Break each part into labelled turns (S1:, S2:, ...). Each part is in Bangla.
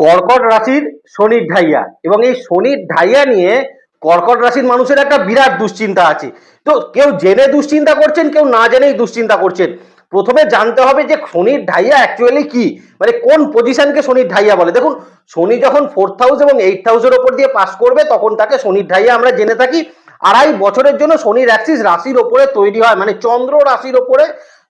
S1: কর্কট রাশির শনির ঢাইয়া। এবং এই শনির ঢাইয়া নিয়ে কর্কট রাশির মানুষের একটা বিরাট দুশ্চিন্তা আছে। তো কেউ জেনে দুশ্চিন্তা করছেন, কেউ না জেনেই দুশ্চিন্তা করছেন। প্রথমে জানতে হবে যে শনির ঢাইয়া অ্যাকচুয়ালি কি? মানে কোন পজিশনকে শনির ঢাইয়া বলে? দেখুন, শনি যখন ফোর্থ হাউস এবং এইট হাউসের ওপর দিয়ে পাস করবে, তখন তাকে শনির ঢাইয়া আমরা জেনে থাকি। আড়াই বছরের জন্য শনির অ্যাক্সিস রাশির ওপরে তৈরি হয়। মানে চন্দ্র রাশির ওপরে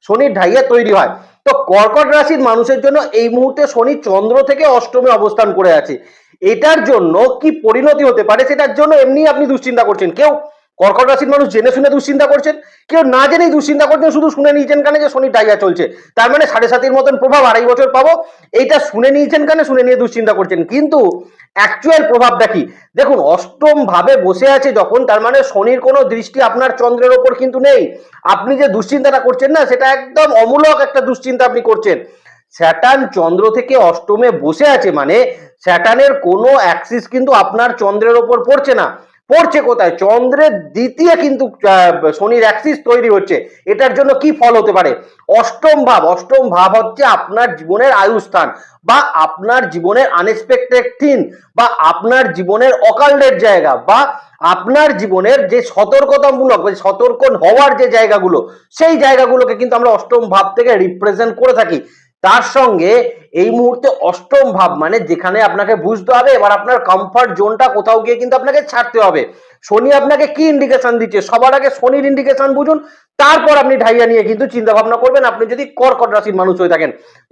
S1: শনির ঢাইয়া তৈরি হয়। তো কর্কট রাশির মানুষের জন্য এই মুহূর্তে শনি চন্দ্র থেকে অষ্টমে অবস্থান করে আছে। এটার জন্য কি পরিণতি হতে পারে সেটার জন্য এমনি আপনি দুশ্চিন্তা করছেন। কেউ কর্কট রাশির মানুষ জেনে শুনে দুশ্চিন্তা করছেন, কেউ না জেনেই দুশ্চিন্তা করছেন, শুধু শুনে নিয়েছেন কানে যে শনির ডাইয়া চলছে। তার মানে সাড়ে সাতির মতন প্রভাব আড়াই বছর পাবো, এইটা শুনে নিয়েছেন কানে, শুনে নিয়ে দুশ্চিন্তা করছেন। কিন্তু অ্যাকচুয়াল প্রভাবটা কি দেখুন, অষ্টম ভাবে বসে আছে যখন, তার মানে শনির কোনো দৃষ্টি আপনার চন্দ্রের ওপর কিন্তু নেই। আপনি যে দুশ্চিন্তাটা করছেন না, সেটা একদম অমূলক একটা দুশ্চিন্তা আপনি করছেন। স্যাটার্ন চন্দ্র থেকে অষ্টমে বসে আছে মানে স্যাটার্নের কোনো অ্যাক্সিস কিন্তু আপনার চন্দ্রের ওপর পড়ছে না। পড়ছে কোথায়? চন্দ্রের দ্বিতীয় কিন্তু শনির অ্যাক্সিস তৈরি হচ্ছে। এটার জন্য কি ফল হতে পারে? অষ্টম ভাব। অষ্টম ভাব হচ্ছে আপনার জীবনের আয়ুস্থান বা আপনার জীবনের আনএক্সপেক্টেড থিন বা আপনার জীবনের অকাল্ডের জায়গা বা আপনার জীবনের যে সতর্কতামূলক বা সতর্ক হওয়ার যে জায়গাগুলো, সেই জায়গাগুলোকে কিন্তু আমরা অষ্টম ভাব থেকে রিপ্রেজেন্ট করে থাকি। তার সঙ্গে এই মুহূর্তে অষ্টম ভাব মানে যেখানে আপনাকে বুঝতে হবে, এবার আপনার কমফর্ট জোনটা কোথাও গিয়ে কিন্তু আপনাকে ছাড়তে হবে। শনি আপনাকে কি ইন্ডিকেশন দিচ্ছে? সবার আগে শনির ইন্ডিকেশন বুঝুন, তারপর আপনি ঢাইয়া নিয়ে কিন্তু চিন্তা ভাবনা করবেন। আপনি যদি কর্কট রাশির মানুষ হয়ে থাকেন,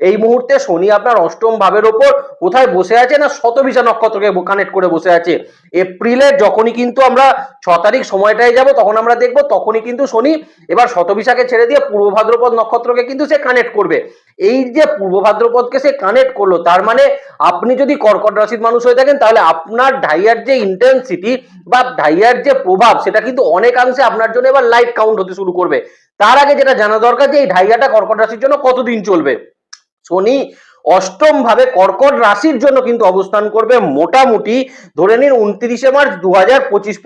S1: এই মুহূর্তে শনি আপনার অষ্টম ভাবের ওপর কোথায় বসে আছে না শতবিশা নক্ষত্রকে কানেক্ট করে বসে আছে? এপ্রিলের যখনই কিন্তু আমরা ছ তারিখ সময়টায় যাব, তখন আমরা দেখব তখনই কিন্তু শনি এবার শতবিশাকে ছেড়ে দিয়ে পূর্ব ভাদ্রপদ নক্ষত্রকে কিন্তু সে কানেক্ট করবে। এই যে পূর্ব ভাদ্রপদকে সে কানেক্ট করল, তার মানে আপনি যদি কর্কট রাশির মানুষ হয়ে থাকেন, তাহলে আপনার ঢাইয়ার যে ইন্টেন্সিটি বা ঢাইয়ার যে প্রভাব, সেটা কিন্তু অনেকাংশে আপনার জন্য এবার লাইট কাউন্ট হতে শুরু করবে। তার আগে যেটা জানা দরকার যে এই ঢাইয়াটা কর্কট রাশির জন্য কতদিন চলবে? শনি অষ্টম ভাবে কর্কট রাশির জন্য কিন্তু অবস্থান করবে মোটামুটি ধরে নিন উনত্রিশে মার্চ দু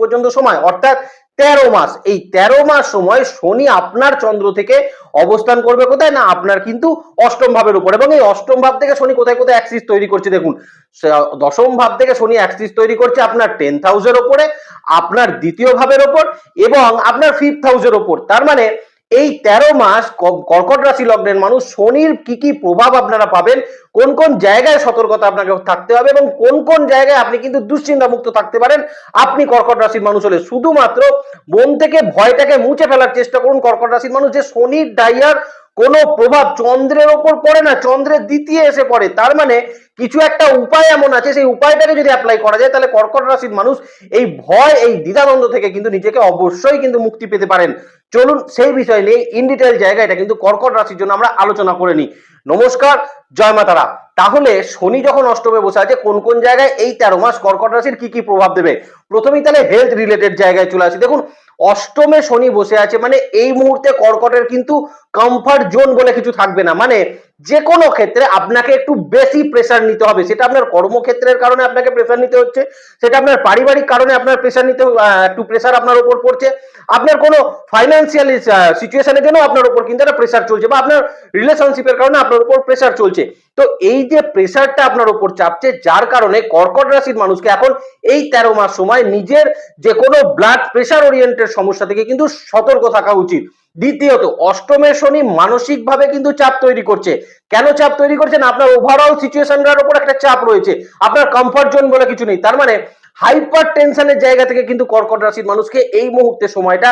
S1: পর্যন্ত সময়। অর্থাৎ তেরো মাস। এই তেরো মাস সময় শনি আপনার চন্দ্র থেকে অবস্থান করবে কোথায় না আপনার কিন্তু অষ্টম ভাবের উপর? এবং এই অষ্টম ভাব থেকে শনি কোথায় কোথায় অ্যাক্সিস তৈরি করছে দেখুন। দশম ভাব থেকে শনি অ্যাক্সিস তৈরি করছে আপনার টেন হাউসের ওপরে আপনার দ্বিতীয় ভাবের ওপর এবং আপনার ফিফথ হাউসের ওপর তার মানে এই তেরো মাস ক- কর্কট রাশি লগ্নের মানুষ শনির কি কি প্রভাব আপনারা পাবেন, কোন কোন জায়গায় সতর্কতা আপনাকে থাকতে হবে এবং কোন কোন জায়গায় আপনি কিন্তু দুশ্চিন্তা মুক্ত থাকতে পারেন, আপনি কর্কট রাশির মানুষ হলে। শুধুমাত্র মন থেকে ভয়টাকে মুছে ফেলার চেষ্টা করুন কর্কট রাশির মানুষ যে শনির ডাইয়ার কোনো প্রভাব চন্দ্রের ওপর পড়ে না, চন্দ্রের দ্বিতীয় এসে পড়ে। তার মানে কিছু একটা উপায় এমন আছে, সেই উপায়টাকে যদি অ্যাপ্লাই করা যায়, তাহলে কর্কট রাশির মানুষ এই ভয়, এই দ্বিধাদ্বন্দ্ব থেকে কিন্তু নিজেকে অবশ্যই কিন্তু মুক্তি পেতে পারেন। চলুন সেই বিষয় নিয়ে ইন ডিটেল জায়গা এটা কিন্তু কর্কট রাশির জন্য আমরা আলোচনা করে নিই। নমস্কার, জয় মাতারা তাহলে শনি যখন অষ্টমে বসে আছে, কোন কোন জায়গায় এই তেরো মাস কর্কট রাশির কি কি প্রভাব দেবে? প্রথমেই তাহলে হেলথ রিলেটেড জায়গায় চলে আসি। দেখুন অষ্টমে শনি বসে আছে মানে এই মুহূর্তে কর্কটের কিন্তু কমফর্ট জোন বলে কিছু থাকবে না। মানে যে কোনো ক্ষেত্রে আপনাকে একটু বেশি প্রেশার নিতে হবে। সেটা আপনার কর্মক্ষেত্রের কারণে আপনাকে প্রেসার নিতে হচ্ছে, সেটা আপনার পারিবারিক কারণে আপনার প্রেশার নিতে একটু প্রেসার আপনার উপর পড়ছে। আপনার কোনো ফাইন্যান্সিয়াল সিচুয়েশনের জন্য আপনার উপর কিন্তু একটা প্রেশার চলছে বা আপনার রিলেশনশিপের কারণে আপনার উপর প্রেশার চলছে। তো এই যে প্রেশারটা আপনার উপর চাপছে, যার কারণে কর্কট রাশির মানুষকে এখন এই তেরো মাস সময় নিজের যে কোনো ব্লাড প্রেশার ওরিয়েন্টেড সমস্যা থেকে কিন্তু সতর্ক থাকা উচিত। দ্বিতীয়ত, অষ্টমের শনি মানসিকভাবে কিন্তু চাপ তৈরি করছে। কেন চাপ তৈরি করছে না? আপনার ওভারঅল সিচুয়েশনটার উপর একটা চাপ রয়েছে। আপনার কমফর্ট জোন বলে কিছু নেই। তার মানে হাইপার টেনশনের জায়গা থেকে কিন্তু কর্কট রাশির মানুষকে এই মুহূর্তে সময়টা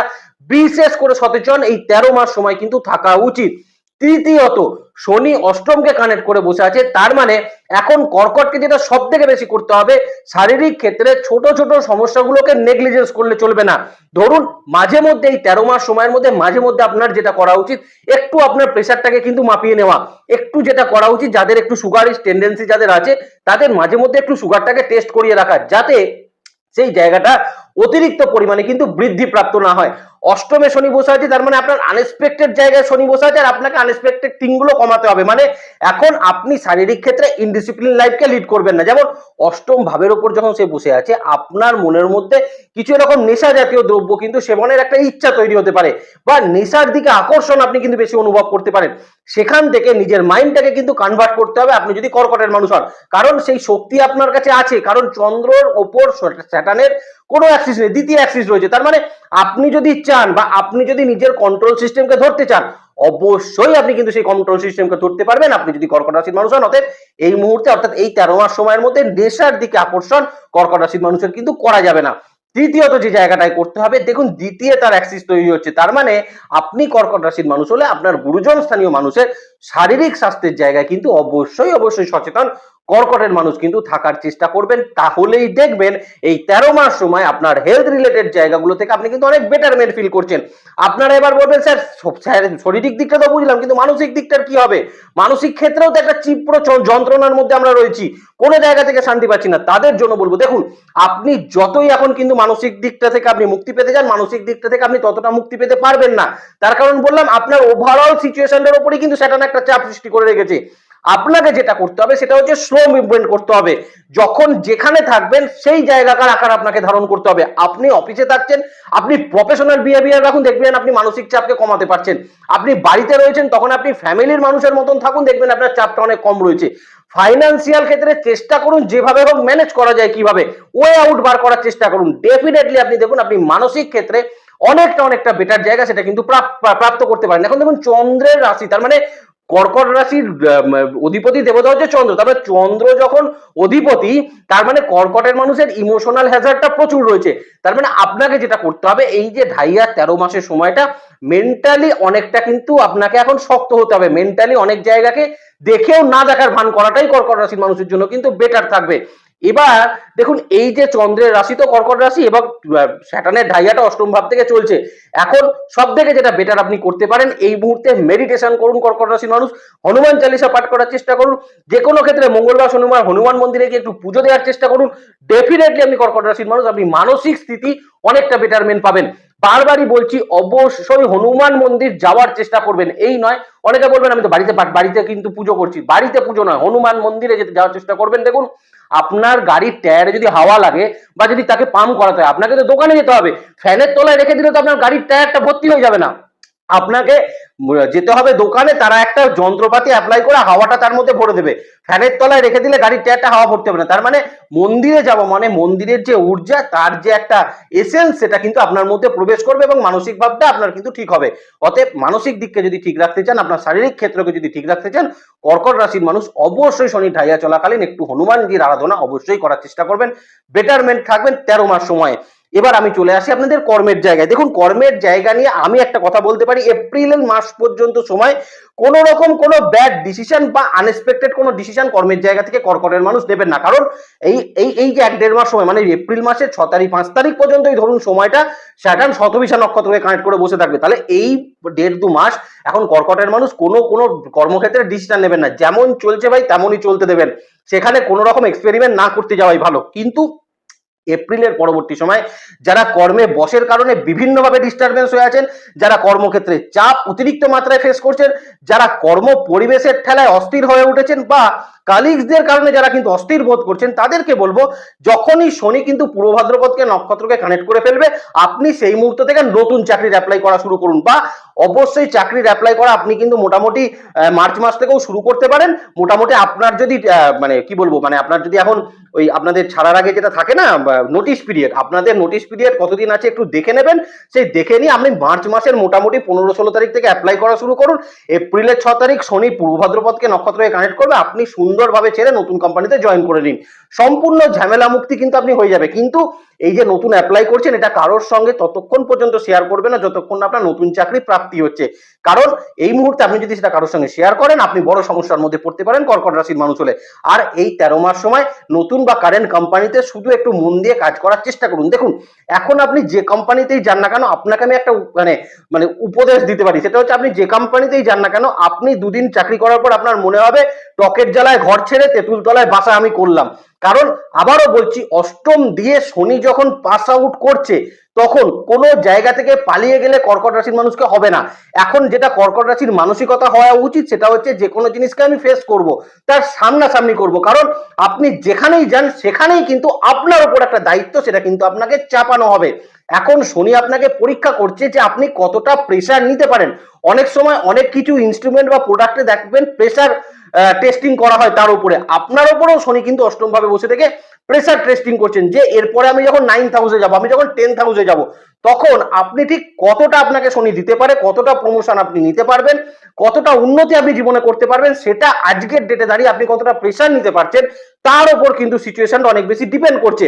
S1: বিশেষ করে সচেতন এই তেরো মাস সময় কিন্তু থাকা উচিত। তৃতীয়ত শনি অষ্টমকে কানেক্ট করে বসে আছে। তার মানে এখন কর্কটকে যেটা সব থেকে বেশি করতে হবে, শারীরিক ক্ষেত্রে ছোট ছোট সমস্যাগুলোকে নেগলিজেন্স করলে চলবে না। ধরুন, মাঝে মধ্যে এই তেরো মাস সময়ের মধ্যে মাঝে মধ্যে আপনার যেটা করা উচিত, একটু আপনার প্রেশারটাকে কিন্তু মাপিয়ে নেওয়া। একটু যেটা করা উচিত, যাদের একটু সুগারিস টেন্ডেন্সি যাদের আছে, তাদের মাঝে মধ্যে একটু সুগারটাকে টেস্ট করিয়ে রাখা, যাতে সেই জায়গাটা অতিরিক্ত পরিমাণে কিন্তু বৃদ্ধি প্রাপ্ত না হয়। অষ্টমে শনি বসে আছে, তার মানে আপনার আনএক্সপেক্টেড জায়গায় শনি বসে আছে, আর আপনাকে আনএক্সপেক্টেড থিংগুলো কমাতে হবে। মানে এখন আপনি শারীরিক ক্ষেত্রে ইনডিসিপ্লিন লাইফকে লিড করবেন না। যেমন অষ্টম ভাবের উপর যখন সে বসে আছে, আপনার মনের মধ্যে কিছু এরকম নেশা জাতীয় দ্রব্য কিন্তু সেবনের একটা ইচ্ছা তৈরি হতে পারে, বা নেশার দিকে আকর্ষণ আপনি কিন্তু বেশি অনুভব করতে পারেন। সেখান থেকে নিজের মাইন্ডটাকে কিন্তু কনভার্ট করতে হবে, আপনি যদি কর্কটের মানুষ হন। কারণ সেই শক্তি আপনার কাছে আছে, কারণ চন্দ্রর ওপর স্যাটানের কোনো অ্যাক্সিস নেই, দ্বিতীয় অ্যাক্সিস রয়েছে। তার মানে আপনি যদি চান বা আপনি যদি নিজের কন্ট্রোল সিস্টেমকে ধরতে চান, অবশ্যই আপনি কিন্তু সেই কন্ট্রোল সিস্টেমকে ধরতে পারবেন। আপনি যদি কর্কট রাশির মানুষ হন, অতএব এই মুহূর্তে, অর্থাৎ এই তেরো মাস সময়ের মধ্যে নেশার দিকে আকর্ষণ কর্কট রাশির মানুষের কিন্তু করা যাবে না। তৃতীয়ত যে জায়গাটায় করতে হবে, দেখুন দ্বিতীয় তার অ্যাক্সিস তৈরি হচ্ছে। তার মানে আপনি কর্কট রাশির মানুষ হলে আপনার গুরুজন স্থানীয় মানুষের শারীরিক স্বাস্থ্যের জায়গায় কিন্তু অবশ্যই অবশ্যই সচেতন, কর্কটের মানুষ কিন্তু থাকার চেষ্টা করবেন। তাহলেই দেখবেন এই তেরো মাস সময় আপনার হেলথ রিলেটেড জায়গাগুলো থেকে আপনি কিন্তু অনেক বেটারমেন্ট ফিল করছেন। আপনারা এবার বলবেন, স্যার শারীরিক দিকটা তো বুঝলাম, কিন্তু মানসিক দিকটার কি হবে? মানসিক ক্ষেত্রেও তো একটা তীব্র চ- যন্ত্রণার মধ্যে আমরা রয়েছি। কোনো জায়গা থেকে শান্তি পাচ্ছি না। তাদের জন্য বলব, দেখুন, আপনি যতই এখন কিন্তু মানসিক দিকটা থেকে আপনি মুক্তি পেতে যান মানসিক দিকটা থেকে আপনি ততটা মুক্তি পেতে পারবেন না। তার কারণ বললাম, আপনার ওভারঅল সিচুয়েশনটার উপরেই কিন্তু সেটা একটা চাপ সৃষ্টি করে রেখেছে। আপনাকে যেটা করতে হবে সেটা হচ্ছে স্লো মুভমেন্ট করতে হবে। যখন যেখানে থাকবেন সেই জায়গাকার আকার আপনাকে ধারণ করতে হবে। আপনি অফিসে থাকছেন, আপনি প্রফেশনাল বিহেভিয়ার রাখুন, দেখবেন আপনি মানসিক চাপকে কমাতে পারছেন। আপনি বাড়িতে রয়েছেন, তখন আপনি ফ্যামিলির মানুষের মতন থাকুন, দেখবেন আপনার চাপটা অনেক কম রয়েছে। ফাইন্যান্সিয়াল ক্ষেত্রে চেষ্টা করুন, যেভাবে হোক ম্যানেজ করা যায় কীভাবে ওয়ে আউট বার করার চেষ্টা করুন। ডেফিনেটলি আপনি দেখুন, আপনি মানসিক ক্ষেত্রে অনেকটা অনেকটা বেটার জায়গা, সেটা কিন্তু প্রাপ্ত করতে পারেন। এখন দেখুন, চন্দ্রের রাশি, তার মানে কর্কট রাশির অধিপতি দেবতা হচ্ছে চন্দ্র। তারপরে চন্দ্র যখন অধিপতি, তার মানে কর্কটের মানুষের ইমোশনাল হ্যাজারটা প্রচুর রয়েছে। তার মানে আপনাকে যেটা করতে হবে, এই যে ঢাই আর তেরো মাসের সময়টা মেন্টালি অনেকটা কিন্তু আপনাকে এখন শক্ত হতে হবে। মেন্টালি অনেক জায়গাকে দেখেও না দেখার ভান করাটাই কর্কট রাশির মানুষের জন্য কিন্তু বেটার থাকবে। এবার দেখুন, এই যে চন্দ্রের রাশি তো কর্কট রাশি এবং স্যাটানের ঢাইয়াটা অষ্টম ভাব থেকে চলছে। এখন সব থেকে যেটা বেটার আপনি করতে পারেন, এই মুহূর্তে মেডিটেশন করুন, কর্কট রাশির মানুষ। হনুমান চালিসা পাঠ করার চেষ্টা করুন। যে কোনো ক্ষেত্রে মঙ্গলবার শনিবার হনুমান মন্দিরে গিয়ে একটু পুজো দেওয়ার চেষ্টা করুন। ডেফিনেটলি আপনি কর্কট রাশির মানুষ, আপনি মানসিক স্থিতি অনেকটা বেটারমেন্ট পাবেন। বারবারই বলছি, অবশ্যই হনুমান মন্দির যাওয়ার চেষ্টা করবেন। এই নয়, অনেকে বলবেন, আমি তো বাড়িতে বাড়িতে কিন্তু পুজো করছি। বাড়িতে পুজো নয়, হনুমান মন্দিরে যেতে যাওয়ার চেষ্টা করবেন। দেখুন আপনার গাড়ির টায়ারে যদি হাওয়া লাগে বা যদি তাকে পাম্প করাতে হয়, আপনাকে তো দোকানে যেতে হবে। ফ্যানের তলায় রেখে দিলে তো আপনার গাড়ির টায়ারটা ভর্তি হয়ে যাবে না। আপনাকে যেতে হবে দোকানে, তারা একটা যন্ত্রপাতি অ্যাপ্লাই করে হাওয়াটা তার মধ্যে ভরে দেবে। ফ্যানের তলায় রেখে দিলে গাড়ির টায়ারটা হাওয়া ভরতে হবে না। তার মানে মন্দিরে যাব মানে মন্দিরের যে ঊর্জা, তার যে একটা এসেন্স সেটা কিন্তু আপনার মধ্যে প্রবেশ করবে এবং মানসিক ভাবটা আপনার কিন্তু ঠিক হবে। অতএব মানসিক দিককে যদি ঠিক রাখতে চান, আপনার শারীরিক ক্ষেত্রকে যদি ঠিক রাখতে চান, কর্কট রাশির মানুষ অবশ্যই শনি ঢাইয়া চলাকালীন একটু হনুমানজির আরাধনা অবশ্যই করার চেষ্টা করবেন। বেটারমেন্ট থাকবেন তেরো মাস সময়ে। এবার আমি চলে আসি আপনাদের কর্মের জায়গায়। দেখুন, কর্মের জায়গা নিয়ে আমি একটা কথা বলতে পারি, এপ্রিল মাস পর্যন্ত সময় কোন রকম কোনো ব্যাড ডিসিশন বা আনএক্সপেক্টেড কোনো ডিসিশন কর্মের জায়গা থেকে কর্কটের মানুষ নেবেন না। কারণ এই এই এই যে এক দেড় মাস সময় মানে এপ্রিল মাসের ছ তারিখ, পাঁচ তারিখ পর্যন্তই ধরুন সময়টা স্যাটার্ন শতবিশা নক্ষত্রকে কানেক্ট করে বসে থাকবে। তাহলে এই দেড় দু মাস এখন কর্কটের মানুষ কোনো কোনো কর্মক্ষেত্রে ডিসিশন নেবেন না। যেমন চলছে ভাই, তেমনই চলতে দেবেন। সেখানে কোনো রকম এক্সপেরিমেন্ট না করতে যাওয়াই ভালো। কিন্তু এপ্রিলের পরবর্তী সময় যারা কর্মে বসের কারণে বিভিন্নভাবে ডিস্টারবেন্স হয়ে আছেন, যারা কর্মক্ষেত্রে চাপ অতিরিক্ত মাত্রায় ফেস করছেন, যারা কর্ম পরিবেশের ঠেলায় অস্থির হয়ে উঠেছেন বা কালিগসদের কারণে যারা কিন্তু অস্থির বোধ করছেন, তাদেরকে বলব, যখনই শনি কিন্তু পূর্ব ভাদ্রপদকে নক্ষত্রকে কানেক্ট করে ফেলবে, আপনি সেই মুহূর্ত থেকে নতুন চাকরির অ্যাপ্লাই করা শুরু করুন বা অবশ্যই চাকরির অ্যাপ্লাই করা আপনি কিন্তু মোটামুটি মার্চ মাস থেকেও শুরু করতে পারেন। মোটামুটি আপনার যদি মানে কি বলব মানে আপনার যদি এখন ওই আপনাদের ছাড়ার আগে যেটা থাকে না নোটিশ পিরিয়ড আপনাদের নোটিশ পিরিয়ড কতদিন আছে একটু দেখে নেবেন। সেই দেখে নিয়ে আপনি মার্চ মাসের মোটামুটি পনেরো ষোলো তারিখ থেকে অ্যাপ্লাই করা শুরু করুন। এপ্রিলের ছ তারিখ শনি পূর্ব ভাদ্রপদকে নক্ষত্রকে কানেক্ট করবে। আপনি সুন্দরভাবে ছেড়ে নতুন কোম্পানিতে জয়েন করে নিন। সম্পূর্ণ ঝামেলা মুক্তি কিন্তু আপনি হয়ে যাবে। কিন্তু এই যে নতুন অ্যাপ্লাই করছেন, এটা কারোর সঙ্গে ততক্ষণ পর্যন্ত শেয়ার করবে না, যতক্ষণ আপনার নতুন চাকরি প্রাপ্তি হচ্ছে। কারণ এই মুহূর্তে আপনি যদি সেটা কারোর সঙ্গে শেয়ার করেন, আপনি বড় সমস্যার মধ্যে পড়তে পারেন কর্কট রাশির মানুষ হলে। আর এই তেরো মাস সময় নতুন বা কারেন্ট কোম্পানিতে শুধু একটু মন দিয়ে কাজ করার চেষ্টা করুন। দেখুন, এখন আপনি যে কোম্পানিতেই যান না কেন, আপনাকে আমি একটা মানে মানে উপদেশ দিতে পারি। সেটা হচ্ছে আপনি যে কোম্পানিতেই যান না কেন, আপনি দুদিন চাকরি করার পর আপনার মনে হবে টকের জ্বালায় ঘর ছেড়ে তেঁতুলতলায় বাসা আমি করলাম। কারণ আবারও বলছি, অষ্টম দিয়ে শনি যখন পাস আউট করছে, তখন কোনো জায়গা থেকে পালিয়ে গেলে কর্কট রাশির মানুষকে হবে না। এখন যেটা কর্কট রাশির মানসিকতা হওয়া উচিত, সেটা হচ্ছে যে কোনো জিনিসকে আমি ফেস করব, তার সামনাসামনি করব। কারণ আপনি যেখানেই যান, সেখানেই কিন্তু আপনার উপর একটা দায়িত্ব, সেটা কিন্তু আপনাকে চাপানো হবে। এখন শনি আপনাকে পরীক্ষা করছে যে আপনি কতটা প্রেশার নিতে পারেন। অনেক সময় অনেক কিছু ইনস্ট্রুমেন্ট বা প্রোডাক্টে দেখবেন প্রেশার টেস্টিং করা হয় তার উপরে। আপনার উপরেও শনি কিন্তু অষ্টম ভাবে বসে থেকে প্রেশার টেস্টিং করছেন যে এরপরে আমি যখন নাইন হাউসে যাব, আমি যখন টেন হাউসে যাব, তখন আপনি ঠিক কতটা আপনাকে শনি দিতে পারে, কতটা প্রমোশন আপনি নিতে পারবেন, কতটা উন্নতি আপনি জীবনে করতে পারবেন, সেটা আজকের ডেটে দাঁড়িয়ে আপনি কতটা প্রেশার নিতে পারছেন, তার উপর কিন্তু সিচুয়েশনটা অনেক বেশি ডিপেন্ড করছে।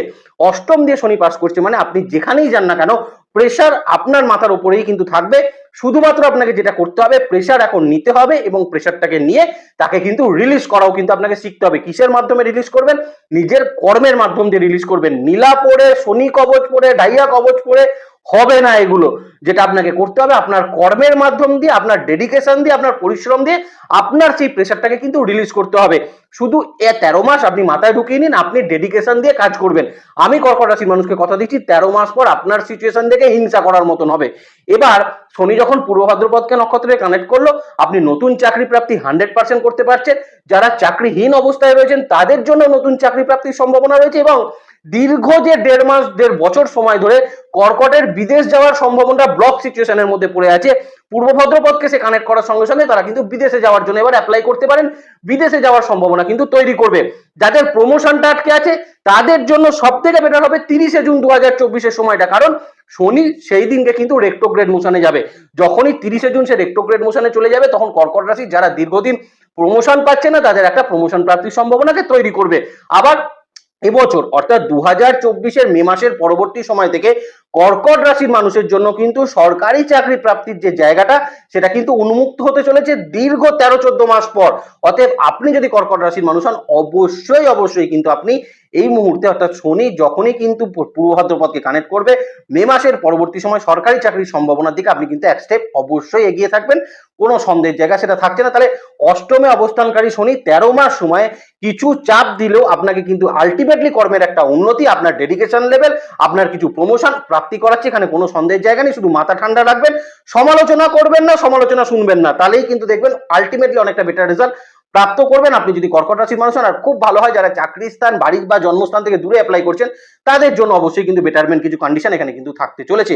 S1: অষ্টম দিয়ে শনি পাস করছে মানে আপনি যেখানেই যান না কেন প্রেশার আপনার মাথার উপরেই কিন্তু থাকবে। শুধুমাত্র আপনাকে যেটা করতে হবে প্রেশার এখন নিতে হবে এবং প্রেশারটাকে নিয়ে তাকে কিন্তু রিলিজ করাও কিন্তু আপনাকে শিখতে হবে। কিসের মাধ্যমে রিলিজ করবেন? নিজের কর্মের মাধ্যম দিয়ে রিলিজ করবেন। নীলা পরে শনি কবচ পরে ডাইয়া কবচ পড়ে হবে না এগুলো। যেটা আপনাকে করতে হবে, আপনার কর্মের মাধ্যম দিয়ে, আপনার ডেডিকেশন দিয়ে, আপনার পরিশ্রম দিয়ে, আপনার সেই প্রেশারটাকে কিন্তু রিলিজ করতে হবে। শুধু এ তেরো মাস আপনি মাথায় ঢুকিয়ে নিন, আপনি ডেডিকেশন দিয়ে কাজ করবেন। আমি কর্কট রাশির মানুষকে কথা দিচ্ছি, তেরো মাস পর আপনার সিচুয়েশন দেখে হিংসা করার মতন হবে। এবার শনি যখন পূর্ব ভাদ্রপদকে নক্ষত্রে কানেক্ট করল, আপনি নতুন চাকরি প্রাপ্তি হান্ড্রেড পার্সেন্ট করতে পারছেন। যারা চাকরিহীন অবস্থায় রয়েছেন, তাদের জন্য নতুন চাকরি প্রাপ্তির সম্ভাবনা রয়েছে এবং দীর্ঘ যে দেড় মাস, দেড় বছর সময় ধরে কর্কটের বিদেশ যাওয়ার সম্ভাবনা ব্লক সিচুয়েশনের মধ্যে পড়ে আছে। পূর্ব ভদ্রপদকে সে কানেক্ট করার সঙ্গে সঙ্গে তারা কিন্তু বিদেশে যাওয়ার জন্য এবার অ্যাপ্লাই করতে পারেন। বিদেশে যাওয়ার সম্ভাবনা কিন্তু তৈরি করবে। যাদের প্রমোশনটা আটকে আছে, তাদের জন্য সব থেকে বেটার হবে তিরিশে জুন দু হাজার চব্বিশের সময়টা। কারণ শনি সেই দিনকে কিন্তু রেক্টোগ্রেড মোশনে যাবে। যখনই তিরিশে জুন সে রেক্টোগ্রেড মোশনে চলে যাবে, তখন কর্কট রাশি যারা দীর্ঘদিন প্রমোশন পাচ্ছে না, তাদের একটা প্রমোশন প্রাপ্তির সম্ভাবনাকে তৈরি করবে। আবার এবছর অর্থাৎ দু হাজার চব্বিশের মে মাসের পরবর্তী সময় থেকে কর্কট রাশির মানুষের জন্য কিন্তু সরকারি চাকরি প্রাপ্তির যে জায়গাটা, সেটা কিন্তু উন্মুক্ত হতে চলেছে দীর্ঘ তেরো চোদ্দ মাস পর। অতএব আপনি যদি কর্কট রাশির মানুষ হন, অবশ্যই অবশ্যই কিন্তু আপনি এই মুহূর্তে, অর্থাৎ শনি যখনই কিন্তু পূর্ব ভাদ্রপদকে কানেক্ট করবে, মে মাসের পরবর্তী সময় সরকারি চাকরির সম্ভাবনার দিকে আপনি কিন্তু এক স্টেপ অবশ্যই এগিয়ে থাকবেন। কোনো সন্দেহের জায়গা সেটা থাকছে না। তাহলে অষ্টমে অবস্থানকারী শনি তেরো মাস সময়ে কিছু চাপ দিলেও আপনাকে কিন্তু আলটিমেটলি কর্মের একটা উন্নতি, আপনার ডেডিকেশন লেভেল আপনার কিছু প্রমোশন প্রাপ্তি করাচ্ছে, এখানে কোনো সন্দেহের জায়গা নেই, শুধু মাথা ঠান্ডা রাখবেন, সমালোচনা করবেন না, সমালোচনা শুনবেন না, তাহলেই কিন্তু দেখবেন আলটিমেটলি অনেকটা বেটার রেজাল্ট প্রাপ্ত করবেন। আপনি যদি কর্কট রাশির মানুষ হন, আর খুব ভালো হয় যারা চাকরি স্থান, বাড়ি বা জন্মস্থান থেকে দূরে অ্যাপ্লাই করছেন, তাদের জন্য অবশ্যই কিন্তু বেটারমেন্ট কিছু কন্ডিশন এখানে কিন্তু থাকতে চলেছে।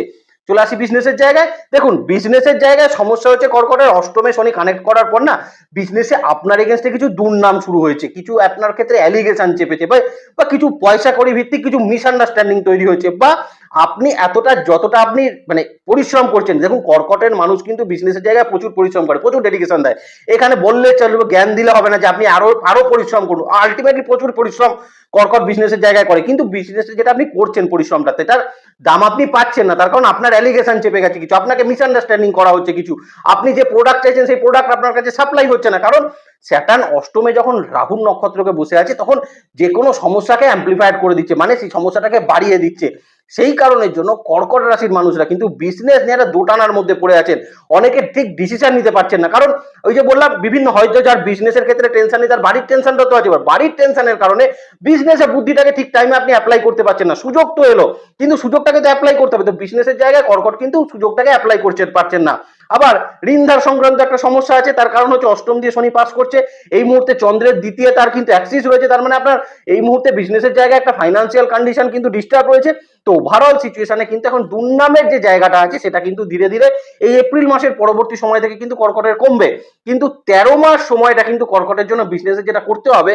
S1: চলে আসি বিজনেসের জায়গায়। দেখুন বিজনেসের জায়গায় সমস্যা হচ্ছে কর্কটের অষ্টমে শনি কানেক্ট করার পর না বিজনেসে আপনার এগেনস্টে কিছু দুর্নাম শুরু হয়েছে, কিছু আপনার ক্ষেত্রে অ্যালিগেশন চেপেছে, বা বা কিছু পয়সা করি ভিত্তিক কিছু মিসআন্ডারস্ট্যান্ডিং তৈরি হয়েছে, বা আপনি এতটা, যতটা আপনি মানে পরিশ্রম করছেন, দেখুন কর্কটের মানুষ কিন্তু বিজনেসের জায়গায় প্রচুর পরিশ্রম করে, প্রচুর ডেডিকেশন দেয়। এখানে বললে চলবে, জ্ঞান দিলে হবে না যে আপনি আরও আরও পরিশ্রম করুন। আলটিমেটলি প্রচুর পরিশ্রম কর্কট বিজনেসের জায়গায় করে। কিন্তু বিজনেসে যেটা আপনি করছেন পরিশ্রমটা সেটার দাম আপনি পাচ্ছেন না, তার কারণ আপনার অ্যালিগেশন চেপে গেছে কিছু, আপনাকে মিসআন্ডারস্ট্যান্ডিং করা হচ্ছে কিছু। আপনি যে প্রোডাক্ট চাইছেন, সেই প্রোডাক্ট আপনার কাছে সাপ্লাই হচ্ছে না। কারণ স্যাটার্ন অষ্টমে যখন রাহুল নক্ষত্রকে বসে আছে, তখন যে কোনো সমস্যাকে অ্যাম্পলিফাইড করে দিচ্ছে মানে সেই সমস্যাটাকে বাড়িয়ে দিচ্ছে। সেই কারণের জন্য কর্কট রাশির মানুষরা কিন্তু বিজনেস নিয়ে একটা দোটানার মধ্যে পড়ে আছেন। অনেকে ঠিক ডিসিশন নিতে পারছেন না। কারণ ওই যে বললাম, বিভিন্ন হয়তো যার বিজনেসের ক্ষেত্রে টেনশন নেই, তার বাড়ির টেনশনটা তো আছে। বাড়ির টেনশনের কারণে বিজনেসের বুদ্ধিটাকে ঠিক টাইমে আপনি অ্যাপ্লাই করতে পারছেন না। সুযোগ তো এলো, কিন্তু সুযোগটাকে তো অ্যাপ্লাই করতে হবে। তো বিজনেসের জায়গায় কর্কট কিন্তু সুযোগটাকে অ্যাপ্লাই করতে পারছেন না। আবার ঋণধার সংক্রান্ত একটা সমস্যা আছে, তার কারণ হচ্ছে অষ্টম দিয়ে শনি পাস করছে। এই মুহূর্তে চন্দ্রের দ্বিতীয় তার কিন্তু অ্যাক্সিস রয়েছে, তার মানে আপনার এই মুহূর্তে বিজনেসের জায়গায় একটা ফাইন্যান্সিয়াল কন্ডিশন কিন্তু ডিস্টার্ব রয়েছে। তো ওভারঅল সিচুয়েশনে কিন্তু এখন দুর্নামের যে জায়গাটা আছে, সেটা কিন্তু ধীরে ধীরে এই এপ্রিল মাসের পরবর্তী সময় থেকে কিন্তু কর্কটের কমবে। কিন্তু তেরো মাস সময়টা কিন্তু কর্কটের জন্য বিজনেসে যেটা করতে হবে,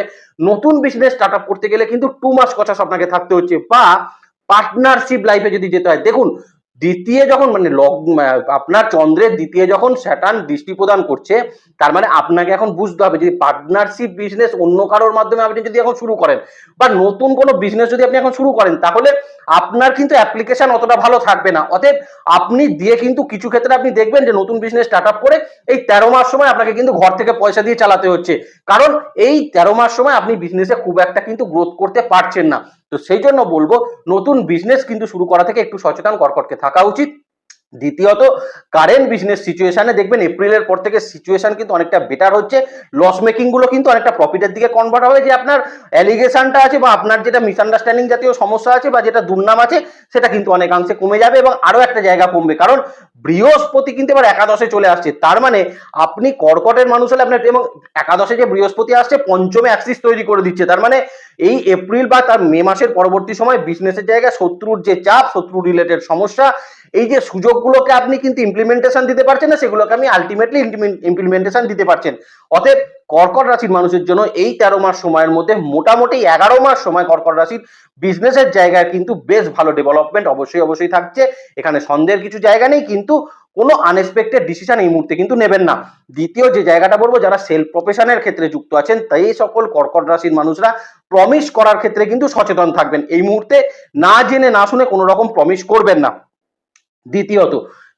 S1: নতুন বিজনেস স্টার্ট আপ করতে গেলে কিন্তু টু মাস কথা আপনাকে থাকতে হচ্ছে। বা পার্টনারশিপ লাইফে যদি যেতে হয়, দেখুন দ্বিতীয় যখন মানে লগ আপনার চন্দ্রের দ্বিতীয় যখন স্যাটার্ন দৃষ্টি প্রদান করছে, তার মানে আপনাকে এখন বুঝতে হবে যদি পার্টনারশিপ বিজনেস অন্য কারোর মাধ্যমে আপনি যদি এখন শুরু করেন, বা নতুন কোনো বিজনেস যদি আপনি এখন শুরু করেন, তাহলে আপনার কিন্তু অ্যাপ্লিকেশন অতটা ভালো থাকবে না। অতএব আপনি দিয়ে কিন্তু কিছু ক্ষেত্রে আপনি দেখবেন যে নতুন বিজনেস স্টার্ট আপ করে এই তেরো মাস সময় আপনাকে কিন্তু ঘর থেকে পয়সা দিয়ে চালাতে হচ্ছে। কারণ এই তেরো মাস সময় আপনি বিজনেসে খুব একটা কিন্তু গ্রোথ করতে পারছেন না। তো সেই জন্য বলব নতুন বিজনেস কিন্তু শুরু করা থেকে একটু সচেতন, কর্কটকে থাকা উচিত। দ্বিতীয়ত কারেন্ট বিজনেস সিচুয়েশনে দেখবেন এপ্রিলের পর থেকে সিচুয়েশন কিন্তু অনেকটা বেটার হচ্ছে। লস মেকিংগুলো কিন্তু অনেকটা প্রফিটের দিকে কনভার্ট হবে। যে আপনার অ্যালিগেশনটা আছে বা আপনার যেটা মিসআন্ডারস্ট্যান্ডিং জাতীয় সমস্যা আছে বা যেটা দুর্নাম আছে, সেটা কিন্তু অনেকাংশে কমে যাবে এবং আরও একটা জায়গা কমবে। কারণ বৃহস্পতি কিন্তু এবার একাদশে চলে আসছে। তার মানে আপনি কর্কটের মানুষ হলে আপনার এবং একাদশে যে বৃহস্পতি আসছে, পঞ্চমে অ্যাক্সিস তৈরি করে দিচ্ছে। তার মানে এই এপ্রিল বা তার মে মাসের পরবর্তী সময় বিজনেসের জায়গায় শত্রুর যে চাপ শত্রু রিলেটেড সমস্যা এই যে সুযোগগুলোকে আপনি কিন্তু ইমপ্লিমেন্টেশন দিতে পারছেন না, সেগুলোকে আপনি আলটিমেটলি ইমপ্লিমেন্টেশন দিতে পারছেন। অতএব কর্কট রাশির মানুষের জন্য এই তেরো মাস সময়ের মধ্যে মোটামুটি এগারো মাস সময় কর্কট রাশির বিজনেসের জায়গায় কিন্তু বেশ ভালো ডেভেলপমেন্ট অবশ্যই অবশ্যই থাকছে। এখানে সন্দেহের কিছু জায়গা নেই, কিন্তু কোনো আনএক্সপেক্টেড ডিসিশন এই মুহূর্তে কিন্তু নেবেন না। দ্বিতীয় যে জায়গাটা বলব, যারা সেলফ প্রফেশনের ক্ষেত্রে যুক্ত আছেন, তাই সকল কর্কট রাশির মানুষরা প্রমিস করার ক্ষেত্রে কিন্তু সচেতন থাকবেন। এই মুহূর্তে না জেনে না শুনে কোনো রকম প্রমিস করবেন না। দ্বিতীয়ত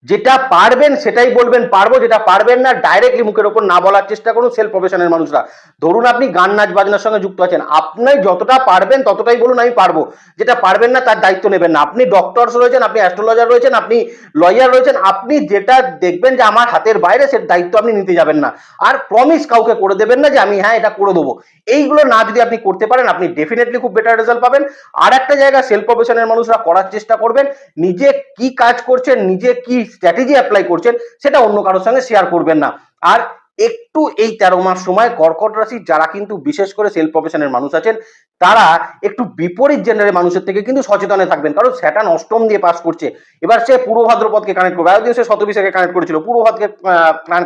S1: যেটা পারবেন সেটাই বলবেন, পারব যেটা পারবেন না ডাইরেক্টলি মুখের ওপর না বলার চেষ্টা করুন সেলফ প্রফেশনের মানুষরা। ধরুন আপনি গান নাচ বাজনার সঙ্গে যুক্ত আছেন, আপনি যতটা পারবেন ততটাই বলুন আমি পারব। যেটা পারবেন না তার দায়িত্ব নেবেন না। আপনি ডক্টরস রয়েছেন, আপনি অ্যাস্ট্রোলজার রয়েছেন, আপনি লয়ার রয়েছেন, আপনি যেটা দেখবেন যে আমার হাতের বাইরে সে দায়িত্ব আপনি নিতে যাবেন না। আর প্রমিস কাউকে করে দেবেন না যে আমি হ্যাঁ এটা করে দেবো। এইগুলো না যদি আপনি করতে পারেন, আপনি ডেফিনেটলি খুব বেটার রেজাল্ট পাবেন। আর একটা জায়গা সেলফ প্রফেশনের মানুষরা করার চেষ্টা করবেন, নিজে কি কাজ করছেন, নিজে কি স্ট্র্যাটেজি অ্যাপ্লাই করছেন, সেটা অন্য কারোর সঙ্গে শেয়ার করবেন না। আর একটু এই তেরো মাস সময় কর্কট রাশি যারা কিন্তু বিশেষ করে সেলফ প্রফেশনের মানুষ আছেন, তারা একটু বিপরীত জেনারের মানুষের থেকে কিন্তু সচেতনে থাকবেন। কারণ স্যাটান অষ্টম দিয়ে পাস করছে। এবার সে পূর্ব ভাদ্রপদকে কানেক্ট করবে। আয়োদিন সে শতবিশাকে কানেক্ট করেছিল। পূর্ব ভাদ্রকে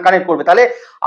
S1: কানেক্ট করবে। তাহলে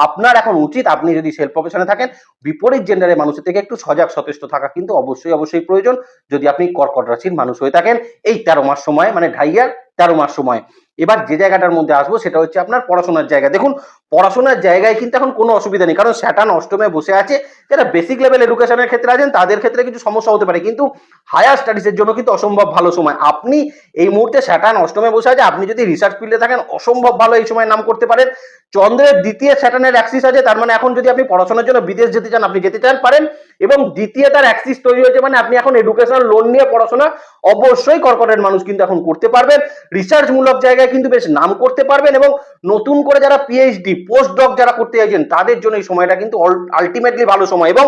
S1: আপনার এখন উচিত আপনি যদি সেলফ প্রফেশনে থাকেন, বিপরীত জেন্ডারের মানুষের থেকে একটু সজাগ সচেষ্ট থাকা কিন্তু অবশ্যই অবশ্যই প্রয়োজন। যদি আপনি কর্কট রাশির মানুষ হয়ে থাকেন, এই তেরো মাস সময় মানে ঢাইয়ার তেরো মাস সময়। এবার যে জায়গাটার মধ্যে আসব সেটা হচ্ছে আপনার পড়াশোনার জায়গা। দেখুন, পড়াশোনার জায়গায় কিন্তু এখন কোনো অসুবিধা নেই, কারণ স্যাটান অষ্টমে বসে আছে। যারা বেসিক লেভেল এডুকেশনের ক্ষেত্রে আছেন, তাদের ক্ষেত্রে কিছু সমস্যা হতে পারে, কিন্তু হায়ার স্টাডিজের জন্য কিন্তু অসম্ভব ভালো সময়। আপনি এই মুহূর্তে স্যাটান অষ্টমে বসে আছে, আপনি যদি রিসার্চ ফিল্ডে থাকেন, অসম্ভব ভালো এই সময় নাম করতে পারেন। চন্দ্রের দ্বিতীয় স্যাটানের অ্যাক্সিস আছে, তার মানে এখন যদি আপনি পড়াশোনার জন্য বিদেশ যেতে চান, আপনি যেতে চান, পারেন। এবং দ্বিতীয় তার অ্যাক্সিস তৈরি হয়েছে মানে আপনি এখন এডুকেশনাল লোন নিয়ে পড়াশোনা অবশ্যই কর্কটের মানুষ কিন্তু এখন করতে পারবেন। রিসার্চ মূলক জায়গায় কিন্তু বেশ নাম করতে পারবেন এবং নতুন করে যারা পিএইচডি পোস্ট ডক যারা করতে চাইছেন, তাদের জন্য এই সময়টা কিন্তু আলটিমেটলি ভালো সময় এবং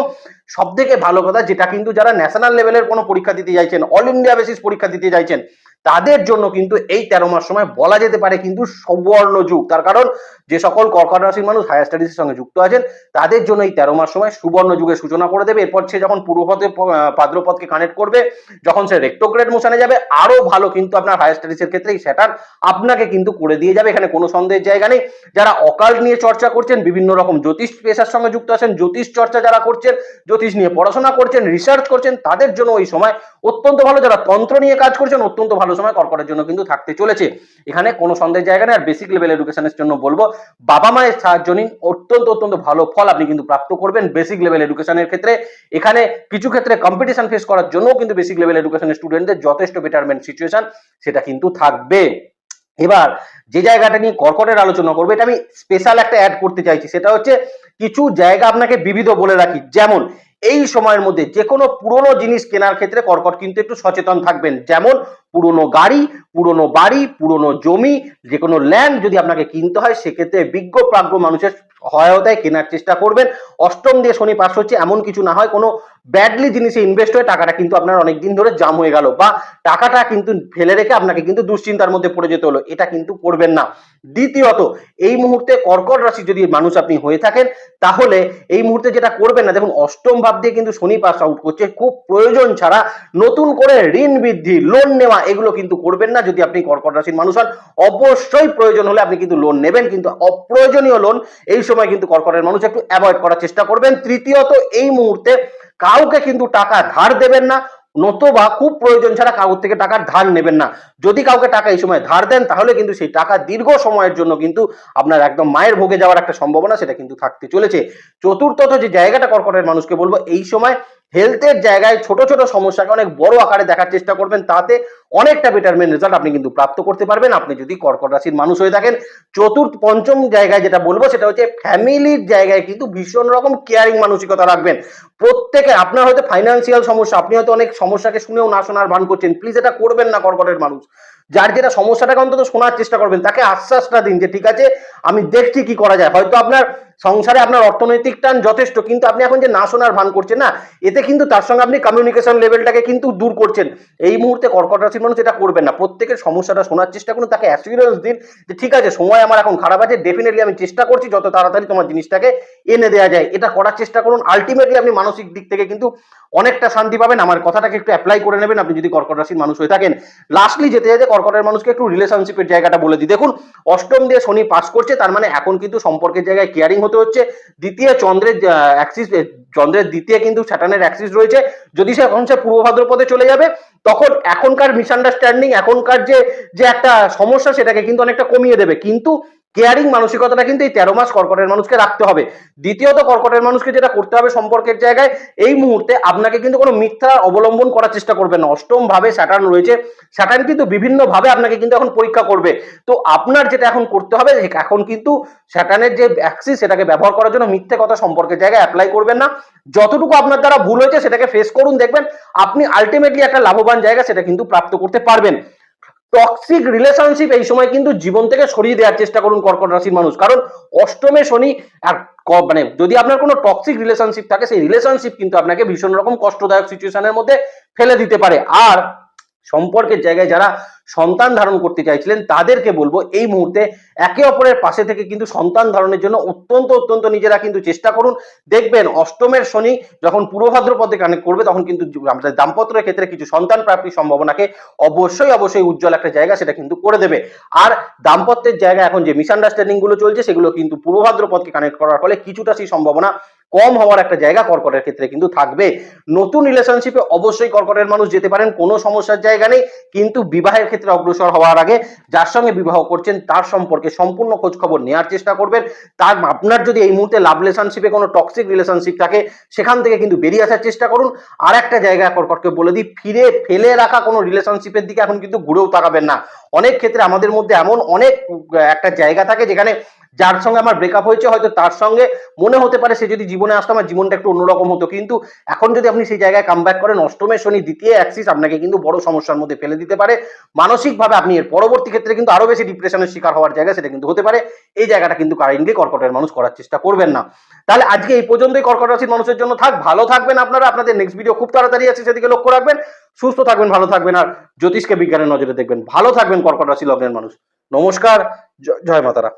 S1: সব থেকে ভালো কথা যেটা কিন্তু যারা ন্যাশনাল লেভেলের কোনো পরীক্ষা দিতে চাইছেন অল ইন্ডিয়া বেসিস পরীক্ষা দিতে চাইছেন তাদের জন্য কিন্তু এই তেরো মাস সময় বলা যেতে পারে কিন্তু সুবর্ণ যুগ তার কারণ, যে সকল কর্কট রাশির মানুষ হায়ার স্টাডিজের সঙ্গে যুক্ত আছেন, তাদের জন্য এই তেরো মাস সময় সুবর্ণ যুগের সূচনা করে দেবে। এরপর সে যখন পূর্বপথে পাদ্রপথকে কানেক্ট করবে, যখন সে রেক্টোগ্রেড মোশনে যাবে, আরও ভালো কিন্তু আপনার হায়ার স্টাডিজের ক্ষেত্রে এই সেটার আপনাকে কিন্তু করে দিয়ে যাবে। এখানে কোনো সন্দেহের জায়গা নেই। যারা অকাল নিয়ে চর্চা করছেন, বিভিন্ন রকম জ্যোতিষ পেশার সঙ্গে যুক্ত আছেন, জ্যোতিষ চর্চা যারা করছেন, জ্যোতিষ নিয়ে পড়াশোনা করছেন রিসার্চ করছেন, তাদের জন্য ওই সময় অত্যন্ত ভালো। যারা তন্ত্র নিয়ে কাজ করছেন, অত্যন্ত ভালো সময় কর্কটের জন্য কিন্তু থাকতে চলেছে। এখানে কোনো সন্দেহের জায়গা নেই। আর বেসিক লেভেল এডুকেশনের জন্য বলব, বাবা মায়ের সাহায্য নিন। অত্যন্ত অত্যন্ত ভালো ফল আপনি কিন্তু প্রাপ্ত করবেন বেসিক লেভেল এডুকেশনের ক্ষেত্রে। এখানে কিছু ক্ষেত্রে কম্পিটিশন ফেস করার জন্য কিন্তু বেসিক লেভেল এডুকেশনের স্টুডেন্টদের যথেষ্ট বেটারমেন্ট সিচুয়েশন সেটা কিন্তু থাকবে। এবার, যে জায়গাটা নিয়ে কর্কটের আলোচনা করব, এটা আমি স্পেশাল একটা অ্যাড করতে চাইছি। সেটা হচ্ছে, কিছু জায়গা আপনাকে বিবিধ বলে রাখি। যেমন এই সময়ের মধ্যে যে কোনো পুরনো জিনিস কেনার ক্ষেত্রে কর্কট কিন্তু একটু সচেতন থাকবেন। যেমন পুরনো গাড়ি, পুরনো বাড়ি, পুরনো জমি, যে কোনো ল্যান্ড যদি আপনাকে কিনতে হয়, সেক্ষেত্রে বিজ্ঞ প্রাজ্ঞ মানুষের সহায়তায় কেনার চেষ্টা করবেন। অষ্টম দিয়ে শনি পাশ হচ্ছে, এমন কিছু না হয়, কোনো ব্যাডলি জিনিসে ইনভেস্ট হয়ে টাকাটা কিন্তু আপনার অনেক দিন ধরে জাম হয়ে গেল বা টাকাটা কিন্তু ফেলে রেখে আপনাকে কিন্তু দুশ্চিন্তার মধ্যে পড়ে যেতে হলো, এটা কিন্তু করবেন না। দ্বিতীয়ত, এই মুহূর্তে কর্কট রাশি যদি মানুষ আপনি হয়ে থাকেন, তাহলে এই মুহূর্তে যেটা করবেন না, দেখুন, অষ্টম ভাব দিয়ে কিন্তু শনি পাস আউট করছে, খুব প্রয়োজন ছাড়া নতুন করে ঋণ বৃদ্ধি লোন নেওয়া, এগুলো কিন্তু করবেন না। যদি আপনি কর্কট রাশির মানুষ হন, অবশ্যই প্রয়োজন হলে আপনি কিন্তু লোন নেবেন, কিন্তু অপ্রয়োজনীয় লোন এই সময় কিন্তু কর্কটের মানুষ একটু অ্যাভয়েড করার চেষ্টা করবেন। তৃতীয়ত, এই মুহূর্তে কাউকে কিন্তু টাকা ধার দেবেন না, নতবা খুব প্রয়োজন ছাড়া কাউর থেকে টাকার ধার নেবেন না। যদি কাউকে টাকা এই সময় ধার দেন, তাহলে কিন্তু সেই টাকা দীর্ঘ সময়ের জন্য কিন্তু আপনার একদম মায়ের ভোগে যাওয়ার একটা সম্ভাবনা সেটা কিন্তু থাকতে চলেছে। চতুর্থত যে জায়গাটা কর্কটের মানুষকে বলব, এই সময় হেলথের জায়গায় ছোট ছোট সমস্যাকে অনেক বড় আকারে দেখার চেষ্টা করবেন, তাতে অনেকটা বেটারমেন্ট রেজাল্ট আপনি কিন্তু প্রাপ্ত করতে পারবেন। আপনি যদি কর্কট রাশির মানুষ হয়ে থাকেন, চতুর্থ, পঞ্চম জায়গায় যেটা বলব সেটা হচ্ছে ফ্যামিলির জায়গায় কিন্তু ভীষণ রকম কেয়ারিং মানসিকতা রাখবেন। প্রত্যেকে, আপনার হয়তো ফাইন্যান্সিয়াল সমস্যা, আপনি হয়তো অনেক সমস্যাকে শুনেও না শোনার ভান করছেন প্লিজ এটা করবেন না কর্কটের মানুষ। যার যেটা সমস্যাটাকে অন্তত শোনার চেষ্টা করবেন, তাকে আশ্বাসটা দিন যে, ঠিক আছে, আমি দেখছি কি করা যায়। হয়তো আপনার সংসারে আপনার অর্থনৈতিক টান যথেষ্ট, কিন্তু আপনি এখন যে না শোনার ভান করছেন না, এতে কিন্তু তার সঙ্গে আপনি কমিউনিকেশন লেভেলটাকে কিন্তু দূর করছেন। এই মুহূর্তে কর্কট রাশির মানুষ এটা করবেন না। প্রত্যেকের সমস্যাটা শোনার চেষ্টা করুন, তাকে অ্যাসিউরেন্স দিন যে ঠিক আছে, সময় আমার এখন খারাপ আছে ডেফিনেটলি আমি চেষ্টা করছি যত তাড়াতাড়ি তোমার জিনিসটাকে এনে দেওয়া যায়। এটা করার চেষ্টা করুন। আলটিমেটলি আপনি মানসিক দিক থেকে কিন্তু অনেকটা শান্তি পাবেন। আমার কথাটাকে একটু অ্যাপ্লাই করে নেবেন। আপনি যদি কর্কট রাশির মানুষ হয়ে থাকেন লাস্টলি যেতে যেতে কর্কটের মানুষকে একটু রিলেশনশিপের জায়গাটা বলে দিই। দেখুন, অষ্টম দিয়ে শনি পাস করছে, তার মানে এখন কিন্তু সম্পর্কের জায়গায় কেয়ারিং হতে হচ্ছে দ্বিতীয় চন্দ্রের অ্যাক্সিস চন্দ্রের দ্বিতীয় কিন্তু স্যাটানের অ্যাক্সিস রয়েছে। যদি সে এখন সে পূর্ব ভাদ্রপদে চলে যাবে, তখন এখনকার মিসআন্ডারস্ট্যান্ডিং এখনকার যে যে একটা সমস্যা, সেটাকে কিন্তু অনেকটা কমিয়ে দেবে। কিন্তু কেয়ারিং মানসিকতাটা কিন্তু এই তেরো মাস কর্কটের মানুষকে রাখতে হবে। দ্বিতীয়ত, কর্কটের মানুষকে যেটা করতে হবে সম্পর্কের জায়গায়, এই মুহূর্তে আপনাকে কিন্তু কোনো মিথ্যা অবলম্বন করার চেষ্টা করবেন না। অষ্টম ভাবে স্যাটার্ন রয়েছে। স্যাটার্ন কিন্তু বিভিন্ন ভাবে আপনাকে কিন্তু এখন পরীক্ষা করবে। তো আপনার যেটা এখন করতে হবে এখন কিন্তু স্যাটার্নের যে অ্যাক্সিস সেটাকে ব্যবহার করার জন্য মিথ্যে কথা সম্পর্কের জায়গায় অ্যাপ্লাই করবেন না। যতটুকু আপনার দ্বারা ভুল হয়েছে, সেটাকে ফেস করুন, দেখবেন আপনি আলটিমেটলি একটা লাভবান জায়গা, সেটা কিন্তু প্রাপ্ত করতে পারবেন। টক্সিক রিলেশনশিপ এই সময় কিন্তু জীবন থেকে সরিয়ে দেওয়ার চেষ্টা করুন কর্কট রাশির মানুষ। কারণ অষ্টমে শনি আর মানে যদি আপনার কোনো টক্সিক রিলেশনশিপ থাকে, সেই রিলেশনশিপ কিন্তু আপনাকে ভীষণ রকম কষ্টদায়ক সিচুয়েশনের মধ্যে ফেলে দিতে পারে। আর সম্পর্কের জায়গায় যারা সন্তান ধারণ করতে চাইছিলেন, তাদেরকে বলব এই মুহূর্তে একে অপরের পাশে থেকে কিন্তু সন্তান ধারণের জন্য অত্যন্ত অত্যন্ত নিজেরা কিন্তু চেষ্টা করুন। দেখবেন অষ্টমের শনি যখন পূর্বভাদ্র পদে কানেক্ট করবে, তখন কিন্তু আমাদের দাম্পত্যের ক্ষেত্রে কিছু সন্তান প্রাপ্তির সম্ভাবনাকে অবশ্যই অবশ্যই উজ্জ্বল একটা জায়গা সেটা কিন্তু করে দেবে। আর দাম্পত্যের জায়গা এখন যে মিসআন্ডারস্ট্যান্ডিংগুলো চলছে, সেগুলো কিন্তু পূর্বভাদ্র পদকে কানেক্ট করার ফলে কিছুটা সেই সম্ভাবনা কম হওয়ার একটা জায়গা কর্কটের ক্ষেত্রে কিন্তু থাকবে। নতুন রিলেশনশিপে অবশ্যই কর্কটের মানুষ যেতে পারেন, কোনো সমস্যার জায়গা নেই। কিন্তু বিবাহের ক্ষেত্রে অগ্রসর হওয়ার আগে যার সঙ্গে বিবাহ করছেন, তার সম্পর্কে সম্পূর্ণ খোঁজ খবর নেওয়ার চেষ্টা করবেন। তার আপনার যদি এই মুহূর্তে লাভ রিলেশনশিপে কোনো টক্সিক রিলেশনশিপ থাকে, সেখান থেকে কিন্তু বেরিয়ে আসার চেষ্টা করুন। আর একটা জায়গা কর্কটকে বলে দিই, ফিরে ফেলে রাখা কোনো রিলেশনশিপের দিকে এখন কিন্তু ঘুরেও তাকাবেন না। অনেক ক্ষেত্রে আমাদের মধ্যে এমন অনেক একটা জায়গা থাকে যেখানে যার সঙ্গে আমার ব্রেকআপ হয়েছে, হয়তো তার সঙ্গে মনে হতে পারে সে যদি জীবনে আসতো, আমার জীবনটা একটু অন্যরকম হতো। কিন্তু এখন যদি আপনি সেই জায়গায় কাম করেন অষ্টমের শনি, দ্বিতীয় অ্যাক্সিস আপনাকে কিন্তু বড় সমস্যার মধ্যে ফেলে দিতে পারে। মানসিকভাবে আপনি এর পরবর্তী ক্ষেত্রে কিন্তু আরও বেশি ডিপ্রেশনের শিকার হওয়ার জায়গা সেটা কিন্তু হতে পারে। এই জায়গাটা কিন্তু কারেন্টলি কর্কটের মানুষ করার চেষ্টা করবেন না। তাহলে আজকে এই পর্যন্তই কর্কট রাশির মানুষের জন্য থাক। ভালো থাকবেন আপনারা। আপনাদের নেক্সট ভিডিও খুব তাড়াতাড়ি আছে, সেদিকে লক্ষ্য রাখবেন। সুস্থ থাকবেন, ভালো থাকবেন আর জ্যোতিষকে বিজ্ঞানের নজরে দেখবেন। ভালো থাকবেন কর্কট রাশি লগ্নের মানুষ। নমস্কার। জয় মাতারা।